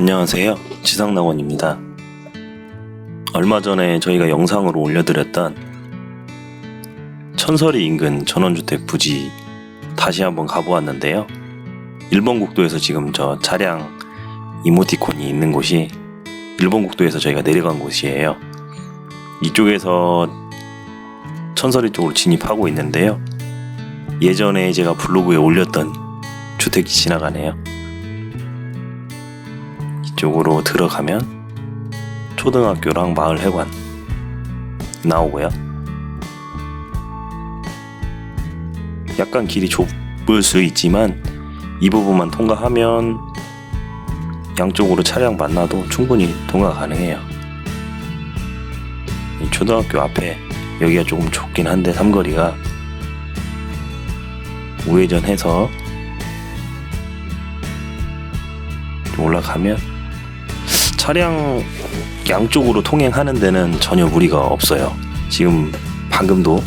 안녕하세요. 지상낙원입니다. 얼마 전에 저희가 영상으로 올려드렸던 천설이 인근 전원주택 부지 다시 한번 가보았는데요. 일본 국도에서 지금 저 차량 이모티콘이 있는 곳이 일본 국도에서 저희가 내려간 곳이에요. 이쪽에서 천설이 쪽으로 진입하고 있는데요. 예전에 제가 블로그에 올렸던 주택이 지나가네요. 이쪽으로 들어가면 초등학교랑 마을회관 나오고요. 약간 길이 좁을 수 있지만 이 부분만 통과하면 양쪽으로 차량 만나도 충분히 통과 가능해요. 이 초등학교 앞에 여기가 조금 좁긴 한데 삼거리가 우회전해서 좀 올라가면 차량 양쪽으로 통행하는 데는 전혀 무리가 없어요. 지금 방금도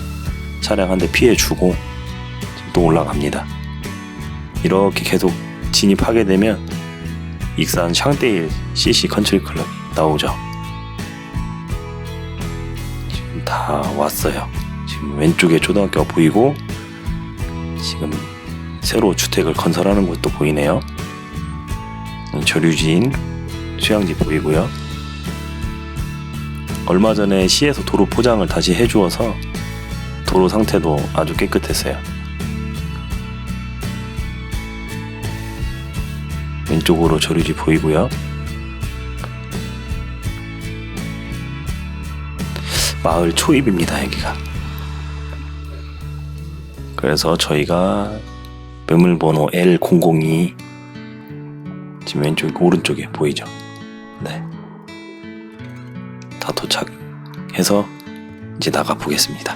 차량 한 대 피해 주고 지금 또 올라갑니다. 이렇게 계속 진입하게 되면 익산 샹데일 CC 컨트리 클럽이 나오죠. 지금 다 왔어요. 지금 왼쪽에 초등학교가 보이고 지금 새로 주택을 건설하는 곳도 보이네요. 저류지인 수양지 보이고요. 얼마 전에 시에서 도로 포장을 다시 해주어서 도로 상태도 아주 깨끗했어요. 왼쪽으로 저류지 보이고요. 마을 초입입니다, 여기가. 그래서 저희가 매물번호 L002 지금 왼쪽 오른쪽에 보이죠? 네. 다 도착해서 이제 나가 보겠습니다.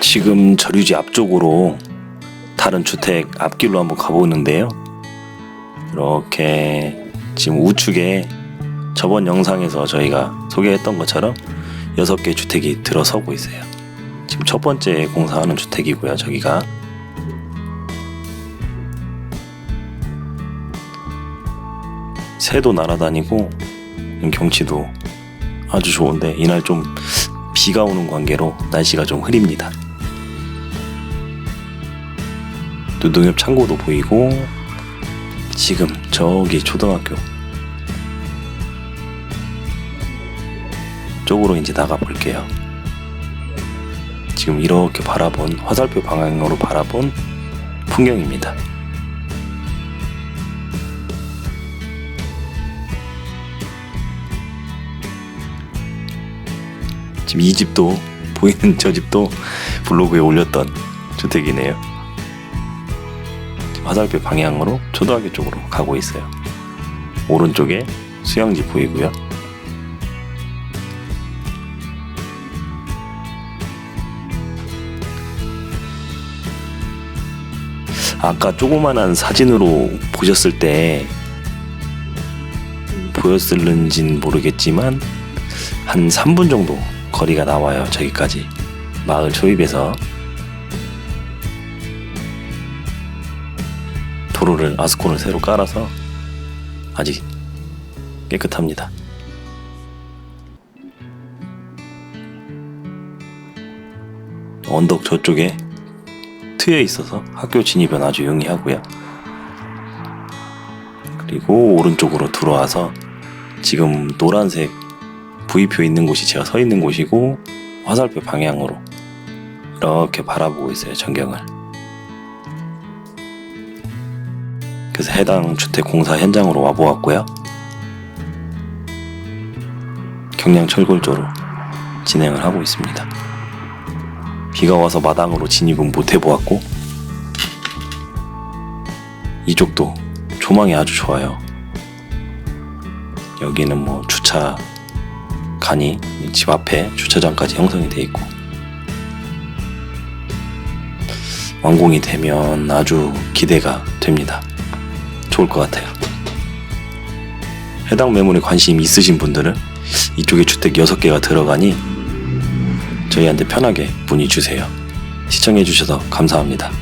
지금 저류지 앞쪽으로 다른 주택 앞길로 한번 가보는데요. 이렇게 지금 우측에 저번 영상에서 저희가 소개했던 것처럼 6개 주택이 들어서고 있어요. 지금 첫 번째 공사하는 주택이고요. 저기가 새도 날아다니고 경치도 아주 좋은데 이날 좀 비가 오는 관계로 날씨가 좀 흐립니다. 노동엽 창고도 보이고 지금 저기 초등학교 쪽으로 이제 나가 볼게요. 지금 이렇게 바라본 화살표 방향으로 바라본 풍경입니다. 지금 이 집도 보이는 저 집도 블로그에 올렸던 주택이네요. 화살표 방향으로 초등학교 쪽으로 가고 있어요. 오른쪽에 수영지 보이고요. 아까 조그만한 사진으로 보셨을 때 보였을는진 모르겠지만 한 3분 정도 거리가 나와요 저기까지. 마을 초입에서. 도로를 아스콘을 새로 깔아서 아직 깨끗합니다. 언덕 저쪽에 트여 있어서 학교 진입은 아주 용이하고요. 그리고 오른쪽으로 들어와서 지금 노란색 V표 있는 곳이 제가 서 있는 곳이고 화살표 방향으로 이렇게 바라보고 있어요 전경을. 그래서 해당 주택 공사 현장으로 와보았고요. 경량 철골조로 진행을 하고 있습니다. 비가 와서 마당으로 진입은 못 해보았고 이쪽도 조망이 아주 좋아요. 여기는 뭐 주차 간이 집 앞에 주차장까지 형성이 돼 있고 완공이 되면 아주 기대가 됩니다. 좋을 것 같아요. 해당 매물에 관심 있으신 분들은 이쪽에 주택 6개가 들어가니 저희한테 편하게 문의 주세요. 시청해주셔서 감사합니다.